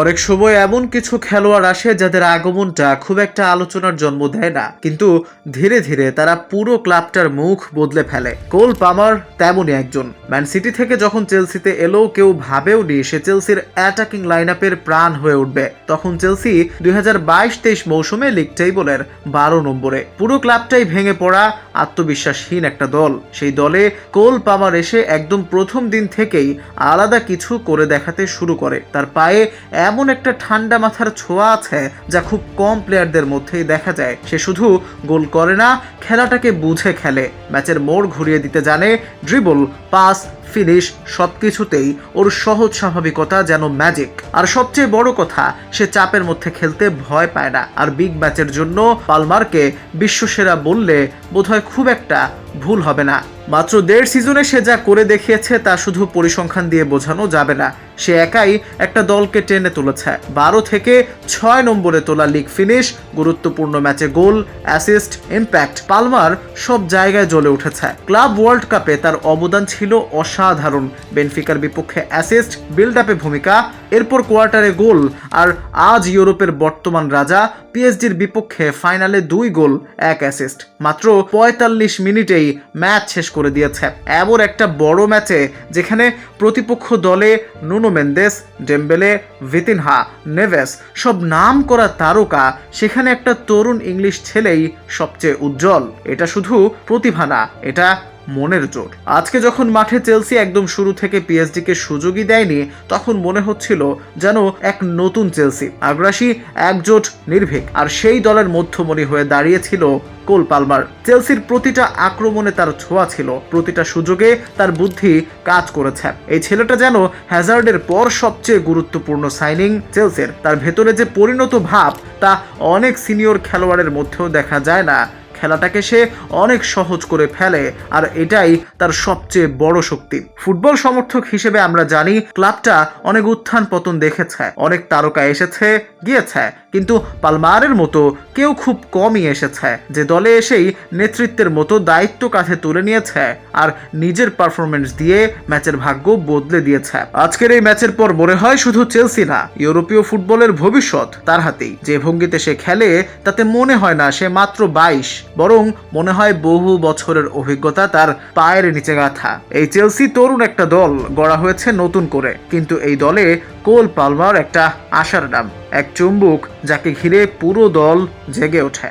অনেক সময় এমন কিছু খেলোয়াড় আসে যাদের আগমনটা খুব একটা আলোচনার জন্ম দেয় না। কিন্তু ধীরে ধীরে তারা পুরো ক্লাবটার মুখ বদলে ফেলে। কোল পামার তেমনই একজন। ম্যান সিটি থেকে যখন চেলসিতে এলো, কেউ ভাবেও নি সে চেলসির অ্যাটাকিং লাইন আপের প্রাণ হয়ে উঠবে। তখন চেলসি দুই হাজার বাইশ তেইশ মৌসুমে লিগ টেবলের বারো নম্বরে। পুরো ক্লাবটাই ভেঙে পড়া আত্মবিশ্বাসহীন একটা দল। সেই দলে কোল পামার এসে একদম প্রথম দিন থেকেই আলাদা কিছু করে দেখাতে শুরু করে। তার পায়ে এমন একটা ঠান্ডা মাথার ছোঁয়া আছে যা খুব কম প্লেয়ারদের মধ্যেই দেখা যায়। সে শুধু গোল করে না, খেলাটাকে বুঝে খেলে। ম্যাচের মোড় ঘুরিয়ে দিতে জানে ড্রিবল পাস ফিনিশ সবকিছুতেই ওর সহজ স্বাভাবিকতা যেন ম্যাজিক আর সবচেয়ে বড় কথা, সে চাপের মধ্যে খেলতে ভয় পায় না। আর বিগ ম্যাচের জন্য পালমারকে বিশ্বসেরা বললে বোধহয় খুব একটা ভুল হবে না। মাত্র দেড় সিজনে সে যা করে দেখিয়েছে তা শুধু পরিসংখ্যান দিয়ে বোঝানো যাবে না। সে একাই একটা দলকে টেনে তুলেছে। বারো থেকে ছয় নম্বরে তোলা লিগ ফিনিশ গুরুত্বপূর্ণ ম্যাচে গোল অ্যাসিস্ট ইম্প্যাক্ট পালমার সব জায়গায় জ্বলে উঠেছে। ক্লাব ওয়ার্ল্ড কাপে তার অবদান ছিল অসাধারণ। বেনফিকার বিপক্ষে অ্যাসিস্ট বিল্ড আপে ভূমিকা, এরপর কোয়ার্টারে গোল, আর আজ ইউরোপের বর্তমান রাজা পিএসজির বিপক্ষে ফাইনালে দুই গোল, এক অ্যাসিস্ট মাত্র পঁয়তাল্লিশ মিনিটেই ম্যাচ শেষ করে দিয়েছে। এমন একটা বড় ম্যাচে যেখানে প্রতিপক্ষ দলে Nuno Mendes, Dembele, Vitinha, Neves সব নাম করা তারকা, সেখানে একটা তরুণ ইংলিশ ছেলেই সবচেয়ে উজ্জ্বল। এটা শুধু প্রতিভা না, এটা মনের জোর। আজকে যখন মাঠে চেলসি একদম শুরু থেকে পিএসডিকে সুযোগই দেয়নি, তখন মনে হচ্ছিল যেন এক নতুন চেলসি। আগ্রাসী একজোট নির্ভীক, আর সেই দলের মধ্যমণি হয়ে দাঁড়িয়েছিল কোল পালমার। চেলসির প্রতিটা আক্রমণে তার ছোঁয়া ছিল, প্রতিটা সুযোগে তার বুদ্ধি কাজ করেছে। এই ছেলেটা যেন হ্যাজার্ডের পর সবচেয়ে গুরুত্বপূর্ণ সাইনিং চেলসির। তার ভেতরে যে পরিণত ভাব, তা অনেক সিনিয়র খেলোয়াড়ের মধ্যেও দেখা যায় না। খেলাটাকে সে অনেক সহজ করে ফেলে, আর এটাই তার সবচেয়ে বড় শক্তি। ফুটবল সমর্থক হিসেবে আমরা জানি, ক্লাবটা অনেক উত্থান পতন দেখেছে, অনেক তারকা এসেছে, গিয়েছে। কিন্তু পালমারের মতো কেউ খুব কমই এসেছে। যে দলে এসেই নেতৃত্বের মতো দায়িত্ব কাঁধে তুলে নিয়েছে আর নিজের পারফরমেন্স দিয়ে ম্যাচের ভাগ্য বদলে দিয়েছে। আজকের এই ম্যাচের পর মনে হয় শুধু চেলসি না, ইউরোপীয় ফুটবলের ভবিষ্যৎ তার হাতেই। যে ভঙ্গিতে সে খেলে, তাতে মনে হয় না সে মাত্র বাইশ, বরং মনে হয় বহু বছরের অভিজ্ঞতা তার পায়ের নিচে গাঁথা। এই চেলসি তরুণ একটা দল গড়া হয়েছে নতুন করে, কিন্তু এই দলে কোল পালমার একটা আশার নাম এক চুম্বুক যাকে ঘিরে পুরো দল জেগে ওঠে।